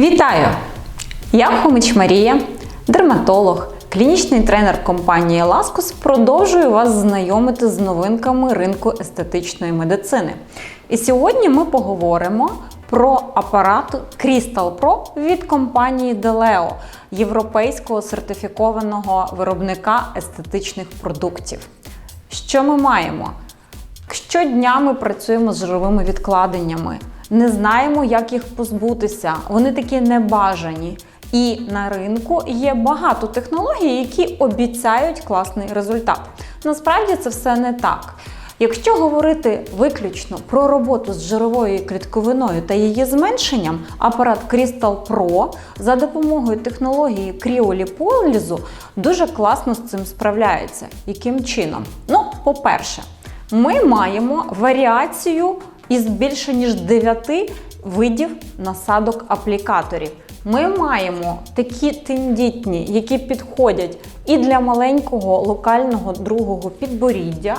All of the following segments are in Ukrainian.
Вітаю! Я Хомич Марія, дерматолог, клінічний тренер компанії Ласкус. Продовжую вас знайомити з новинками ринку естетичної медицини. І сьогодні ми поговоримо про апарат Crystal Pro від компанії Deleo, європейського сертифікованого виробника естетичних продуктів. Що ми маємо? Щодня ми працюємо з жировими відкладеннями, не знаємо, як їх позбутися. Вони такі небажані. І на ринку є багато технологій, які обіцяють класний результат. Насправді це все не так. Якщо говорити виключно про роботу з жировою клітковиною та її зменшенням, апарат Crystal Pro за допомогою технології кріоліполізу дуже класно з цим справляється. Яким чином? Ну, по-перше, ми маємо варіацію із більше ніж 9 видів насадок аплікаторів. Ми маємо такі тендітні, які підходять і для маленького локального другого підборіддя,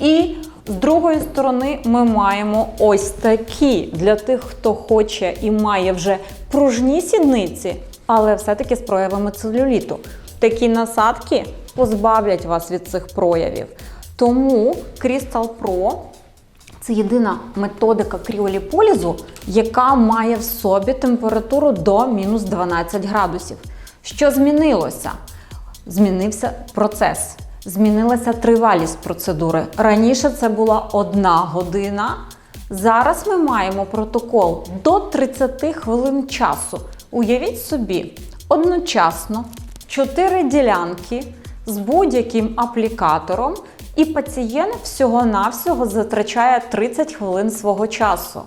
і з другої сторони ми маємо ось такі для тих, хто хоче і має вже пружні сідниці, але все-таки з проявами целюліту. Такі насадки позбавлять вас від цих проявів. Тому Crystal Pro це єдина методика кріоліполізу, яка має в собі температуру до мінус 12 градусів. Що змінилося? Змінився процес, змінилася тривалість процедури. Раніше це була одна година. Зараз ми маємо протокол до 30 хвилин часу. Уявіть собі, одночасно 4 ділянки з будь-яким аплікатором, і пацієнт всього-навсього затрачає 30 хвилин свого часу.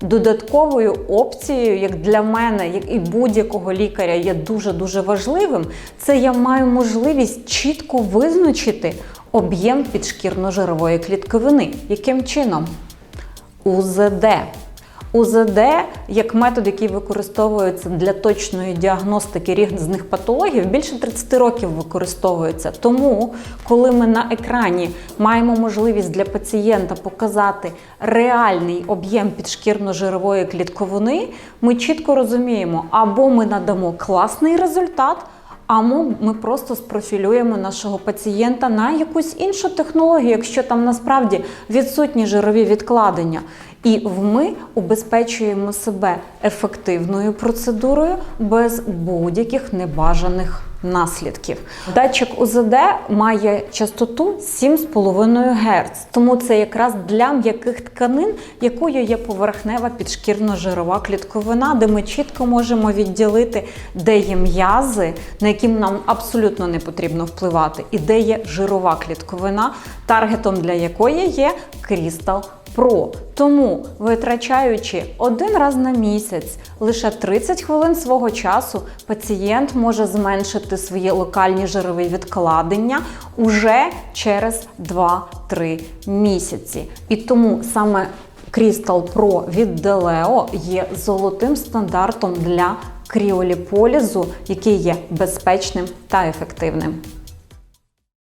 Додатковою опцією, як для мене, як і будь-якого лікаря, є дуже-дуже важливим, це я маю можливість чітко визначити об'єм підшкірно-жирової клітковини. Яким чином? УЗД. УЗД як метод, який використовується для точної діагностики різних патологій, більше 30 років використовується. Тому, коли ми на екрані маємо можливість для пацієнта показати реальний об'єм підшкірно-жирової клітковини, ми чітко розуміємо, або ми надамо класний результат. Або ми просто спрофілюємо нашого пацієнта на якусь іншу технологію, якщо там насправді відсутні жирові відкладення. І ми убезпечуємо себе ефективною процедурою без будь-яких небажаних наслідків. Датчик УЗД має частоту 7,5 Гц, тому це якраз для м'яких тканин, якою є поверхнева підшкірно-жирова клітковина, де ми чітко можемо відділити, де є м'язи, на які нам абсолютно не потрібно впливати, і де є жирова клітковина, таргетом для якої є Crystal Pro. Тому, витрачаючи один раз на місяць лише 30 хвилин свого часу, пацієнт може зменшити свої локальні жирові відкладення уже через 2-3 місяці. І тому саме Crystal Pro від Deleo є золотим стандартом для кріоліполізу, який є безпечним та ефективним.